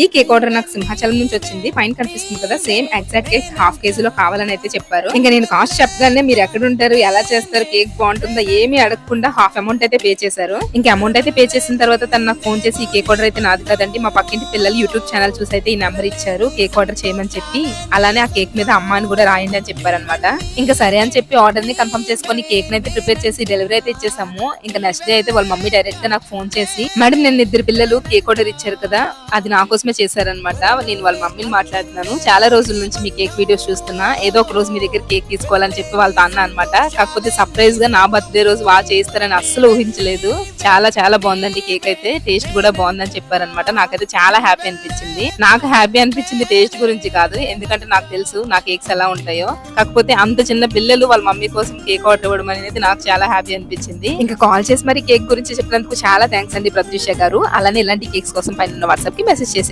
ఈ cake order నాకు సింహాచలం నుంచి వచ్చింది. పైన కనిపిస్తుంది కదా సేమ్ ఎగ్జాక్ట్ కేక్ హాఫ్ కేజీలో కావాలని అయితే చెప్పారు. ఇంకా నేను కాస్ట్ చెప్పగానే మీరు ఎక్కడ ఉంటారు ఎలా చేస్తారు కేక్ బాగుంటుందో ఏమీ అడగకుండా హాఫ్ అమౌంట్ అయితే పే చేశారు. ఇంకా అమౌంట్ అయితే పే చేసిన తర్వాత తను నాకు ఫోన్ చేసి ఈ కేక్ ఆర్డర్ అయితే నాది కదండి మా పక్కింటి పిల్లలు యూట్యూబ్ ఛానల్ చూసి అయితే ఈ నెంబర్ ఇచ్చారు కేక్ ఆర్డర్ చేయమని చెప్పి. అలానే ఆ కేక్ మీద అమ్మ అని కూడా రాయండి అని చెప్పారనమాట ఇంకా సరే అని చెప్పి ఆర్డర్ని కన్ఫర్మ్ చేసుకొని కేక్ అయితే ప్రిపేర్ చేసి డెలివరీ అయితే ఇచ్చేసాము. ఇంకా నెక్స్ట్ డే అయితే వాళ్ళ మమ్మీ డైరెక్ట్గా నాకు ఫోన్ చేసి మేడం నేను ఇద్దరు పిల్లలు కేక్ ఆర్డర్ ఇచ్చారు కదా అది నాకు కోసమే చేశారనమాట నేను వాళ్ళ మమ్మీని మాట్లాడుతున్నాను. చాలా రోజుల నుంచి మీ కేక్ వీడియోస్ చూస్తున్నా. ఏదో ఒక రోజు మీ దగ్గర కేక్ తీసుకోవాలని చెప్పి వాళ్ళతో అన్నా అనమాట కాకపోతే సర్ప్రైజ్గా నా బర్త్డే రోజు బాగా చేస్తారని అస్సలు ఊహించలేదు. చాలా చాలా బాగుందండి కేక్ అయితే. టేస్ట్ కూడా బాగుందని చెప్పారనమాట నాకైతే చాలా హ్యాపీ అనిపించింది. నాకు హ్యాపీ అనిపించింది టేస్ట్ గురించి కాదు. ఎందుకంటే నాకు తెలుసు నా కేక్స్ ఎలా ఉంటాయో. కాకపోతే అంత చిన్న పిల్లలు వాళ్ళ మమ్మీ కోసం కేక్ ఆర్డర్ ఇవ్వడం అనేది నాకు చాలా హ్యాపీ అనిపించింది. ఇంకా కాల్ చేసి మరి కేక్ గురించి చెప్పినందుకు చాలా థ్యాంక్స్ అండి ప్రత్యూష గారు. అలానే ఇలాంటి కేక్స్ కోసం పైన వాట్సాప్కి మెసేజ్ చేసి